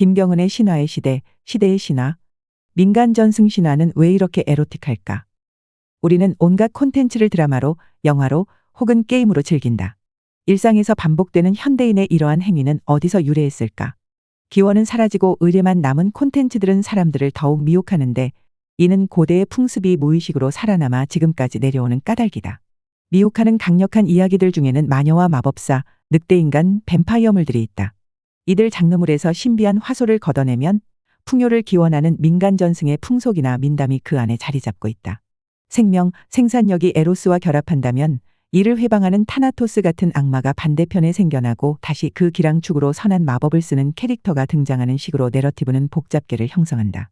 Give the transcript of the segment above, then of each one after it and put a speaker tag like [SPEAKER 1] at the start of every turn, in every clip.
[SPEAKER 1] 김경은의 신화의 시대, 시대의 신화. 민간 전승 신화는 왜 이렇게 에로틱할까? 우리는 온갖 콘텐츠를 드라마로, 영화로 혹은 게임으로 즐긴다. 일상에서 반복되는 현대인의 이러한 행위는 어디서 유래했을까? 기원은 사라지고 의뢰만 남은 콘텐츠들은 사람들을 더욱 미혹하는데 이는 고대의 풍습이 무의식으로 살아남아 지금까지 내려오는 까닭이다. 미혹하는 강력한 이야기들 중에는 마녀와 마법사, 늑대인간, 뱀파이어물들이 있다. 이들 장르물에서 신비한 화소를 걷어내면 풍요를 기원하는 민간 전승의 풍속이나 민담이 그 안에 자리 잡고 있다. 생명, 생산력이 에로스와 결합한다면 이를 회방하는 타나토스 같은 악마가 반대편에 생겨나고 다시 그 기랑축으로 선한 마법을 쓰는 캐릭터가 등장하는 식으로 내러티브는 복잡계를 형성한다.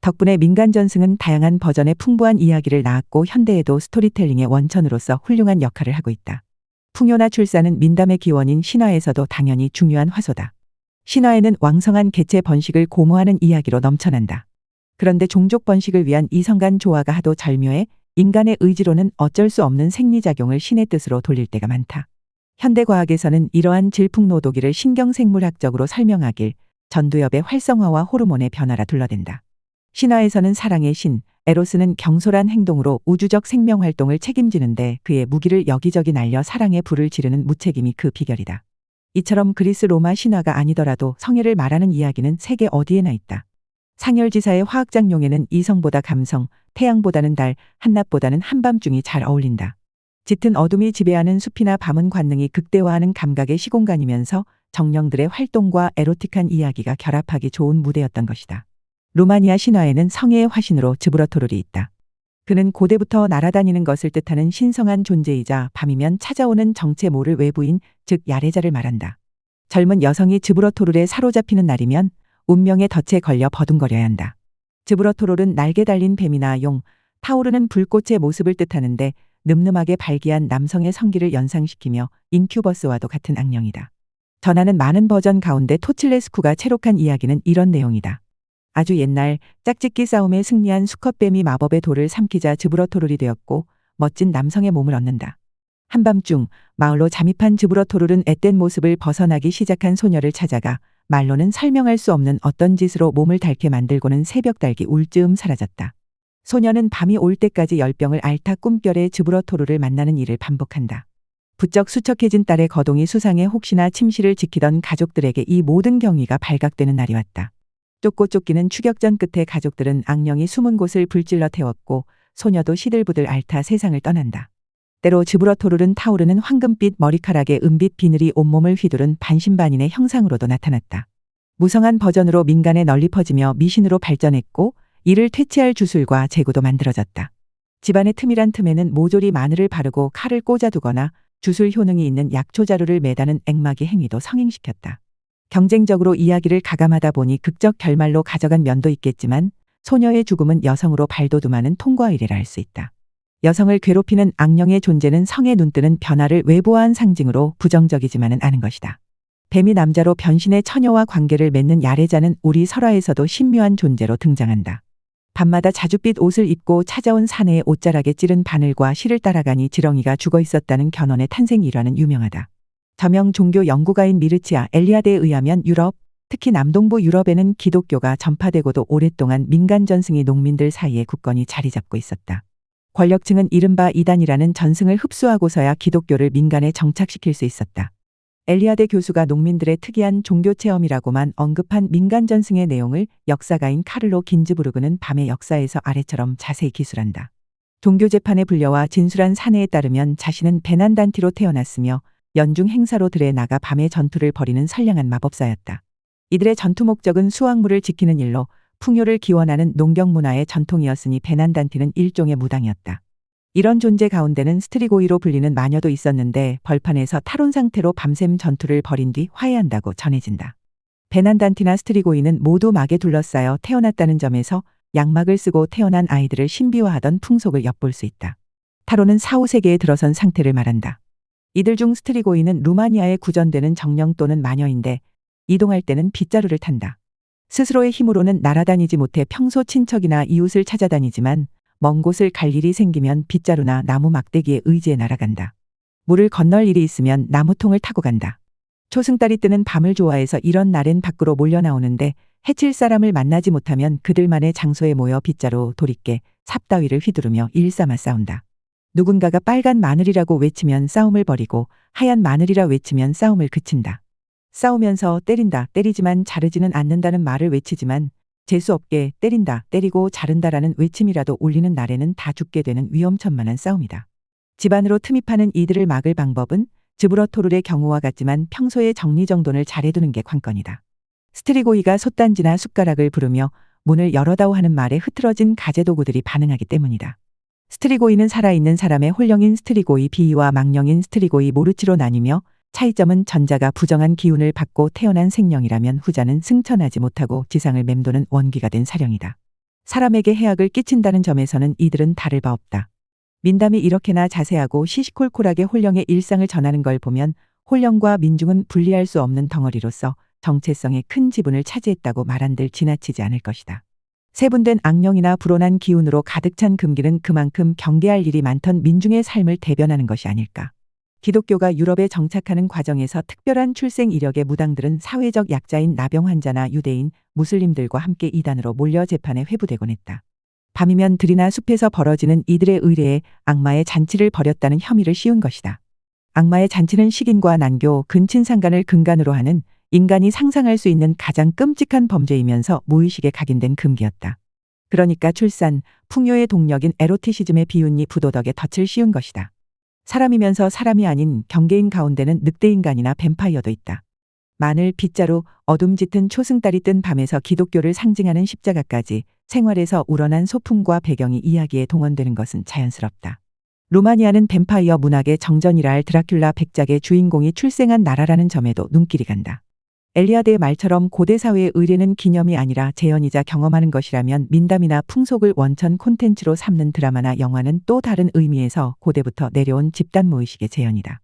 [SPEAKER 1] 덕분에 민간 전승은 다양한 버전의 풍부한 이야기를 낳았고 현대에도 스토리텔링의 원천으로서 훌륭한 역할을 하고 있다. 풍요나 출산은 민담의 기원인 신화에서도 당연히 중요한 화소다. 신화에는 왕성한 개체 번식을 고모하는 이야기로 넘쳐난다. 그런데 종족 번식을 위한 이성간 조화가 하도 절묘해 인간의 의지로는 어쩔 수 없는 생리작용을 신의 뜻으로 돌릴 때가 많다. 현대과학에서는 이러한 질풍노도기를 신경생물학적으로 설명하길 전두엽의 활성화와 호르몬의 변화라 둘러댄다. 신화에서는 사랑의 신, 에로스는 경솔한 행동으로 우주적 생명 활동을 책임지는데 그의 무기를 여기저기 날려 사랑의 불을 지르는 무책임이 그 비결이다. 이처럼 그리스 로마 신화가 아니더라도 성애를 말하는 이야기는 세계 어디에나 있다. 상열지사의 화학장용에는 이성보다 감성, 태양보다는 달, 한낮보다는 한밤중이 잘 어울린다. 짙은 어둠이 지배하는 숲이나 밤은 관능이 극대화하는 감각의 시공간이면서 정령들의 활동과 에로틱한 이야기가 결합하기 좋은 무대였던 것이다. 루마니아 신화에는 성애의 화신으로 즈브러토룰이 있다. 그는 고대부터 날아다니는 것을 뜻하는 신성한 존재이자 밤이면 찾아오는 정체 모를 외부인, 즉 야레자를 말한다. 젊은 여성이 즈브러토룰에 사로잡히는 날이면 운명의 덫에 걸려 버둥거려야 한다. 즈브러토롤은 날개 달린 뱀이나 용, 타오르는 불꽃의 모습을 뜻하는데 늠름하게 발기한 남성의 성기를 연상시키며 인큐버스와도 같은 악령이다. 전하는 많은 버전 가운데 토칠레스쿠가 채록한 이야기는 이런 내용이다. 아주 옛날 짝짓기 싸움에 승리한 수컷뱀이 마법의 돌을 삼키자 즈브러토롤이 되었고 멋진 남성의 몸을 얻는다. 한밤중 마을로 잠입한 즈브러토롤은 앳된 모습을 벗어나기 시작한 소녀를 찾아가 말로는 설명할 수 없는 어떤 짓으로 몸을 닳게 만들고는 새벽 달기 울즈음 사라졌다. 소녀는 밤이 올 때까지 열병을 앓다 꿈결에 즈브러토르를 만나는 일을 반복한다. 부쩍 수척해진 딸의 거동이 수상해 혹시나 침실을 지키던 가족들에게 이 모든 경위가 발각되는 날이 왔다. 쫓고 쫓기는 추격전 끝에 가족들은 악령이 숨은 곳을 불질러 태웠고 소녀도 시들부들 앓다 세상을 떠난다. 때로 즈브러토르는 타오르는 황금빛 머리카락에 은빛 비늘이 온몸을 휘두른 반신반인의 형상으로도 나타났다. 무성한 버전으로 민간에 널리 퍼지며 미신으로 발전했고 이를 퇴치할 주술과 제구도 만들어졌다. 집안의 틈이란 틈에는 모조리 마늘을 바르고 칼을 꽂아두거나 주술 효능이 있는 약초 자루를 매다는 앵마기 행위도 성행시켰다. 경쟁적으로 이야기를 가감하다 보니 극적 결말로 가져간 면도 있겠지만 소녀의 죽음은 여성으로 발돋움하는 통과 의례라 할 수 있다. 여성을 괴롭히는 악령의 존재는 성에 눈뜨는 변화를 외부화한 상징으로 부정적이지만은 않은 것이다. 뱀이 남자로 변신의 처녀와 관계를 맺는 야레자는 우리 설화에서도 신묘한 존재로 등장한다. 밤마다 자줏빛 옷을 입고 찾아온 사내의 옷자락에 찌른 바늘과 실을 따라가니 지렁이가 죽어 있었다는 견원의 탄생 일화는 유명하다. 저명 종교 연구가인 미르치아 엘리아데에 의하면 유럽, 특히 남동부 유럽에는 기독교가 전파되고도 오랫동안 민간 전승이 농민들 사이에 굳건히 자리 잡고 있었다. 권력층은 이른바 이단이라는 전승을 흡수하고서야 기독교를 민간에 정착시킬 수 있었다. 엘리아데 교수가 농민들의 특이한 종교 체험이라고만 언급한 민간 전승의 내용을 역사가인 카를로 긴즈부르그는 밤의 역사에서 아래처럼 자세히 기술한다. 종교 재판에 불려와 진술한 사내에 따르면 자신은 베난단티로 태어났으며 연중 행사로 들에 나가 밤에 전투를 벌이는 선량한 마법사였다. 이들의 전투 목적은 수확물을 지키는 일로 풍요를 기원하는 농경 문화의 전통이었으니 베난단티는 일종의 무당이었다. 이런 존재 가운데는 스트리고이로 불리는 마녀도 있었는데 벌판에서 탈원 상태로 밤샘 전투를 벌인 뒤 화해한다고 전해진다. 베난단티나 스트리고이는 모두 막에 둘러싸여 태어났다는 점에서 양막을 쓰고 태어난 아이들을 신비화하던 풍속을 엿볼 수 있다. 타로는 사후 세계에 들어선 상태를 말한다. 이들 중 스트리고이는 루마니아에 구전되는 정령 또는 마녀인데 이동할 때는 빗자루를 탄다. 스스로의 힘으로는 날아다니지 못해 평소 친척이나 이웃을 찾아다니지만 먼 곳을 갈 일이 생기면 빗자루나 나무 막대기에 의지해 날아간다. 물을 건널 일이 있으면 나무통을 타고 간다. 초승달이 뜨는 밤을 좋아해서 이런 날엔 밖으로 몰려 나오는데 해칠 사람을 만나지 못하면 그들만의 장소에 모여 빗자루 도리깨 삽 따위를 휘두르며 일삼아 싸운다. 누군가가 빨간 마늘이라고 외치면 싸움을 벌이고 하얀 마늘이라 외치면 싸움을 그친다. 싸우면서 때린다, 때리지만 자르지는 않는다는 말을 외치지만 재수 없게 때린다, 때리고 자른다라는 외침이라도 울리는 날에는 다 죽게 되는 위험천만한 싸움이다. 집안으로 틈입하는 이들을 막을 방법은 즈브러토룰의 경우와 같지만 평소에 정리정돈을 잘해두는 게 관건이다. 스트리고이가 솥단지나 숟가락을 부르며 문을 열어다오 하는 말에 흐트러진 가재도구들이 반응하기 때문이다. 스트리고이는 살아있는 사람의 홀령인 스트리고이 비와 망령인 스트리고이 모르치로 나뉘며 차이점은 전자가 부정한 기운을 받고 태어난 생령이라면 후자는 승천하지 못하고 지상을 맴도는 원기가 된 사령이다. 사람에게 해악을 끼친다는 점에서는 이들은 다를 바 없다. 민담이 이렇게나 자세하고 시시콜콜하게 홀령의 일상을 전하는 걸 보면 홀령과 민중은 분리할 수 없는 덩어리로서 정체성의 큰 지분을 차지했다고 말한들 지나치지 않을 것이다. 세분된 악령이나 불온한 기운으로 가득 찬 금기는 그만큼 경계할 일이 많던 민중의 삶을 대변하는 것이 아닐까. 기독교가 유럽에 정착하는 과정에서 특별한 출생 이력의 무당들은 사회적 약자인 나병 환자나 유대인, 무슬림들과 함께 이단으로 몰려 재판에 회부되곤 했다. 밤이면 들이나 숲에서 벌어지는 이들의 의뢰에 악마의 잔치를 벌였다는 혐의를 씌운 것이다. 악마의 잔치는 식인과 난교, 근친상간을 근간으로 하는 인간이 상상할 수 있는 가장 끔찍한 범죄이면서 무의식에 각인된 금기였다. 그러니까 출산, 풍요의 동력인 에로티시즘의 비운이 부도덕에 덫을 씌운 것이다. 사람이면서 사람이 아닌 경계인 가운데는 늑대인간이나 뱀파이어도 있다. 마늘, 빗자루, 어둠 짙은 초승달이 뜬 밤에서 기독교를 상징하는 십자가까지 생활에서 우러난 소품과 배경이 이야기에 동원되는 것은 자연스럽다. 루마니아는 뱀파이어 문학의 정전이라 할 드라큘라 백작의 주인공이 출생한 나라라는 점에도 눈길이 간다. 엘리아드의 말처럼 고대 사회의 의례는 기념이 아니라 재현이자 경험하는 것이라면 민담이나 풍속을 원천 콘텐츠로 삼는 드라마나 영화는 또 다른 의미에서 고대부터 내려온 집단 무의식의 재현이다.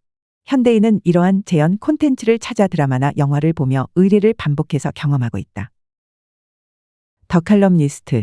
[SPEAKER 1] 현대인은 이러한 재현 콘텐츠를 찾아 드라마나 영화를 보며 의례를 반복해서 경험하고 있다. 더 칼럼니스트